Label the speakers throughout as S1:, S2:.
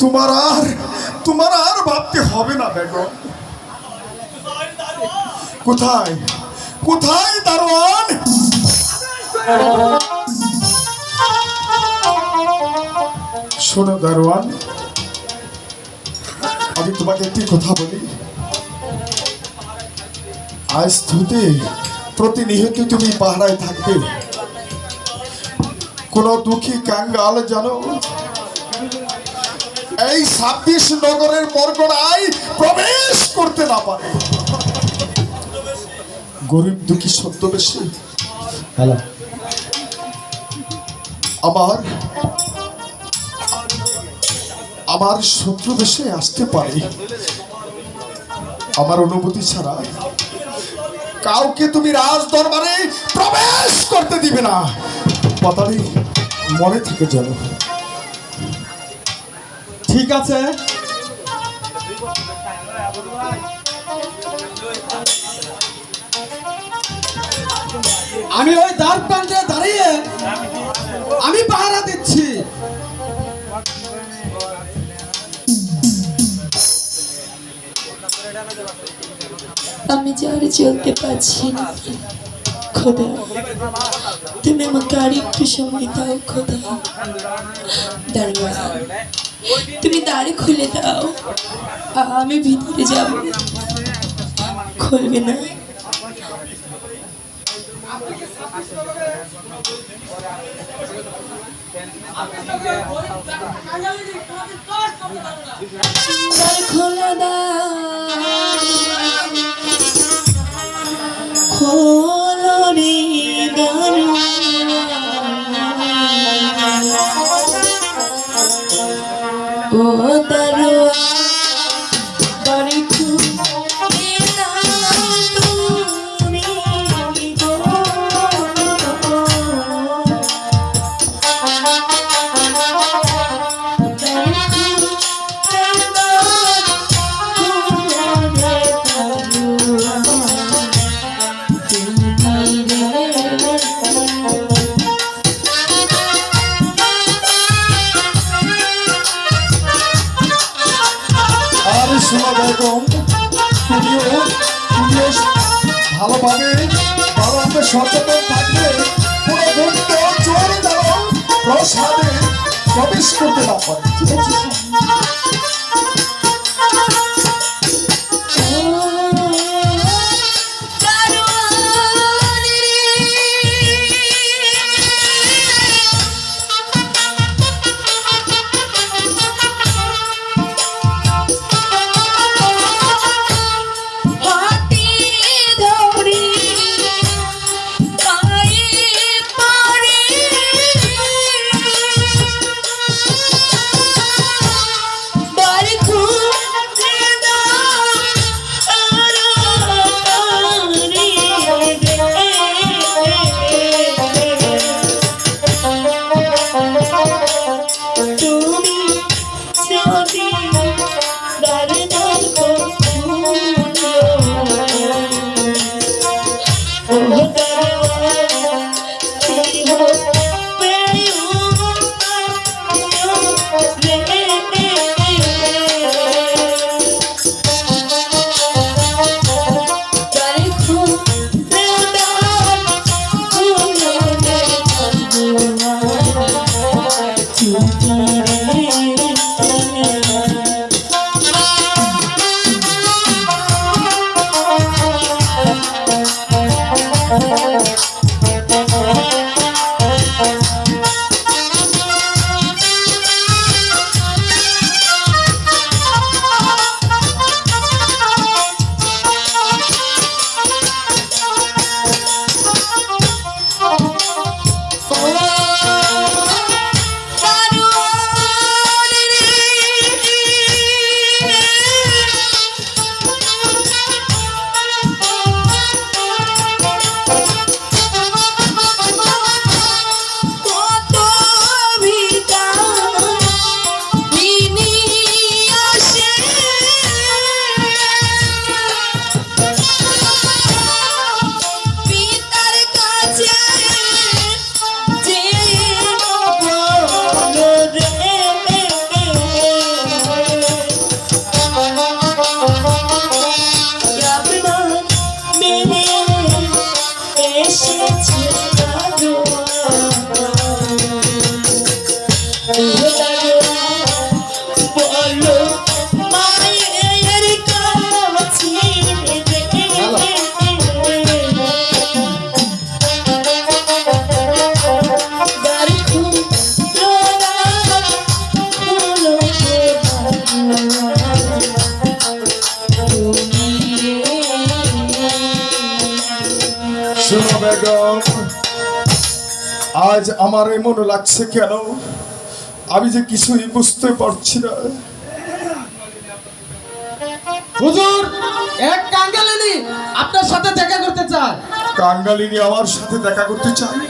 S1: তোমার আর তোমার আর ভাবতে হবে না, বেগম। কোথায়? কোথায় দারোয়ান? শোনো দারোয়ান, আমি তোমাকে একটি কথা বলি। আজ থেকে প্রতিনিয়ত তুমি পাহারায় থাকবে। কোন দুঃখী কাঙ্গাল জানো? এই ছাব্বিশ নগরের বরগড়ায় প্রবেশ করতে না পারে। গরিব দুঃখী ছদ্মবেশী
S2: হ্যালো।
S1: আমার আমার শত্রু দেশে আসতে পারে। আমার অনুমতি ছাড়া কাউকে তুমি রাজ দরবারে প্রবেশ করতে দিবে না। কথাটি মনে থেকে জানো
S2: ঠিক আছে? আমি ওই দ্বার প্রান্তে দাঁড়িয়ে আমি পাহারা দিচ্ছি।
S3: আমি যে আর চলতে পারছি না, খোদা। তুমি আমাকে আর একটু সময় দাও, খোদা। দাঁড়িয়ে তুমি দাঁড়ি খুলে দাও। আমি ভিতরে যাব। খুলবে না। খোলা দাও।
S1: ভালোভাবে ভালোভাবে সচেতন থাকলে কোনো প্রসাদে প্রবেশ করতে না পারে। ঠিক আছে বেগম আজ আমার এমন লাগছে কেন? আমি যে কিছুই বুঝতে পারছি না।
S2: হুজুর এক কাঙ্গালিনী আপনার সাথে দেখা করতে চায়।
S1: কাঙ্গালিনী আমার সাথে দেখা করতে চায়?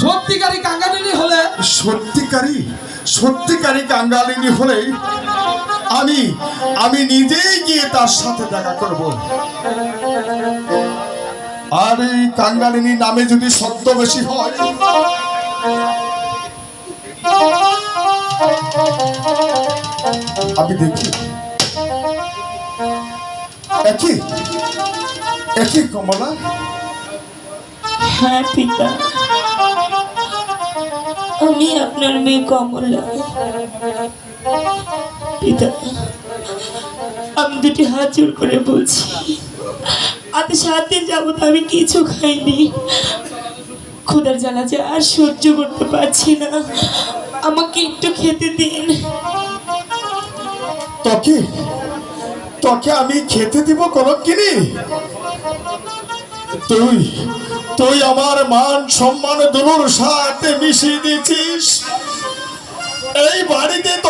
S2: সত্যিকারী কাঙ্গালিনী হলে
S1: সত্যিকারী সত্যিকারী কাঙ্গালিনী হলে আমি আমি নিজেই গিয়ে তার সাথে দেখা করব। আর এই কাঙ্গালিনী নামে যদি সত্য বেশি হয়। আমি দেখি। একই? একই কমলা?
S3: হ্যাঁ পিতা। আমি আপনার মেয়ে কমলা। পিতা, আমি দুটি হাত জোর করে বলছি। আজ সাত দিন যাবত আমি কিছু খাইনি। খোদার জ্বালা যে আর সহ্য করতে পারছি না। আমাকে একটু খেতে দিন।
S1: তোকে? তোকে আমি খেতে দিব কোনো কিনি তুই তুই আমার মান সম্মান দুলুর সাথে মিশিয়ে দিয়েছিস। এই বাড়িতে তোর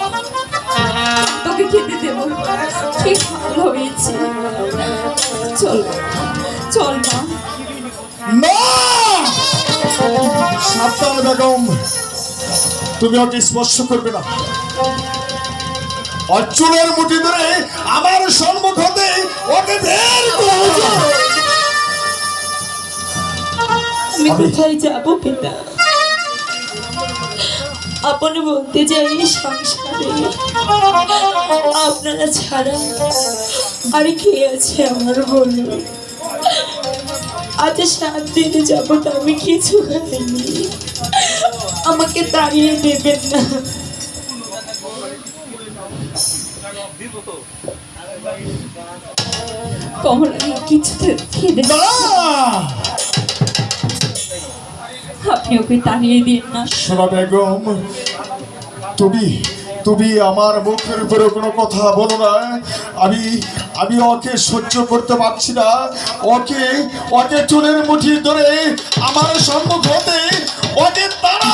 S3: খেতে
S4: দেব। ঠিক ভালো হয়েছে চল চল মা।
S1: সাবধান বেগম তুমি ওকে স্পর্শ করবে না। অর্জুনের মুঠি ধরে আমার সম্মুখ হতে ওকে বের
S3: আমি- কোথায় যাব পিতা আপনি বলতে চাই সংসারে। আপনারা ছাড়া আর কে আছে আমার বলুন আজ সাত দিনে যাবত আমি কিছু খাইনি আমাকে তাড়িয়ে দেবেন না।
S4: কমলা কিছু খেতে
S1: না
S4: আপনি ওকে তাড়িয়ে দিন না।
S1: শোনা বেগম তুমি তুমি আমার মুখের উপরে কোনো কথা বলো না। আমি আমি ওকে সহ্য করতে পারছি না। ওকে ওকে চুলের মুঠি ধরে আমার সম্মুখ হতে ওকে তারা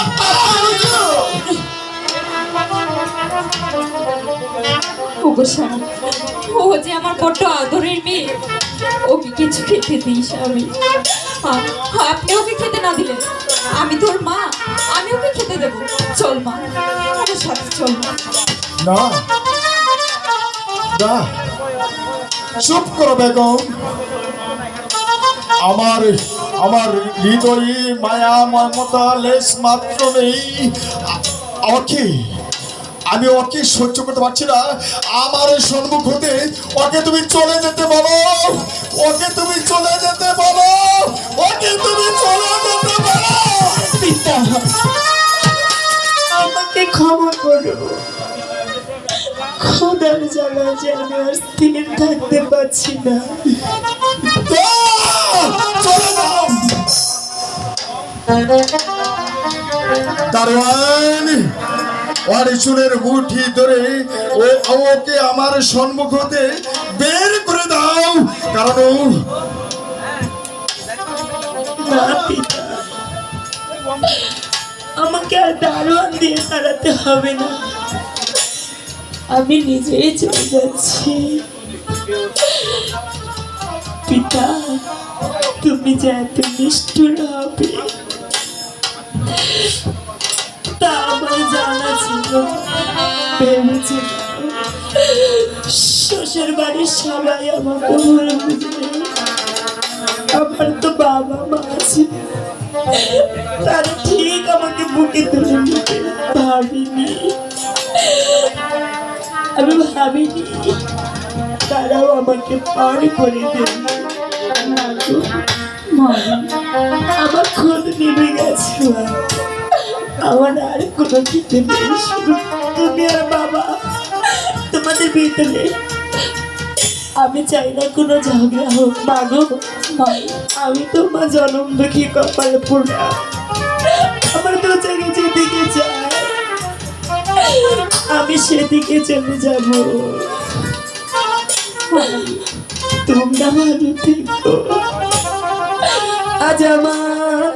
S4: ও যে আমার বড্ড আদরের মেয়ে। ওকে কিছু খেতে দিস আমি। আপনি ওকে খেতে না দিলেন আমি তোর মা, আমি ওকে খেতে দেবো। চল মা, আমার সাথে চল
S1: না। না। চুপ করো বেগম। আমার আমার হৃদয়ে মায়া, মমতা, লেশ মাত্র নেই। ওকে আমি ওকে সহ্য করতে পারছি না। আমার সম্মুখ হতে ওকে তুমি চলে যেতে বলো। ওকে তুমি চলে যেতে বলো। ওকে তুমি চলে যেতে বলো।
S3: পিতা আমাকে ক্ষমা করো। খোদার জ্বালা যে আমি আর স্থির থাকতে পারছি না।
S1: চলে যাও। দারোয়ান ওর চুলের মুঠি ধরে, ও ওকে আমার সম্মুখ হতে বের করে দাও। কারণ ও-
S3: আমাকে আর দারোয়ান দিয়ে তাড়াতে হবে না। আমি নিজেই চলে যাচ্ছি। পিতা, তুমি যে এত নিষ্ঠুর হবে। তা আমার জানা ছিল। ভেবেছিলাম শ্বশুর বাড়ির সবাই আমাকে ভুল বুঝবে আমার তো বাবা মা আছে। তারা ঠিক আমাকে বুকে তুলে ভাবিনি। আমি ভাবিনি তারাও আমাকে পার করে দেবে। আমার খুদ নেমে গেছে। আমার আর কোনো খেতে নেই তুমি আর বাবা। তোমাদের ভিতরে আমি চাই না কোনো ঝগড়া হোক। মাগো, আমি তো মা জনম দুঃখী কপালে পোড়া। আমার তো জায়গায় যেদিকে যায়, আমি সেদিকে চলে যাব। তোমরা ভালো আজ আমার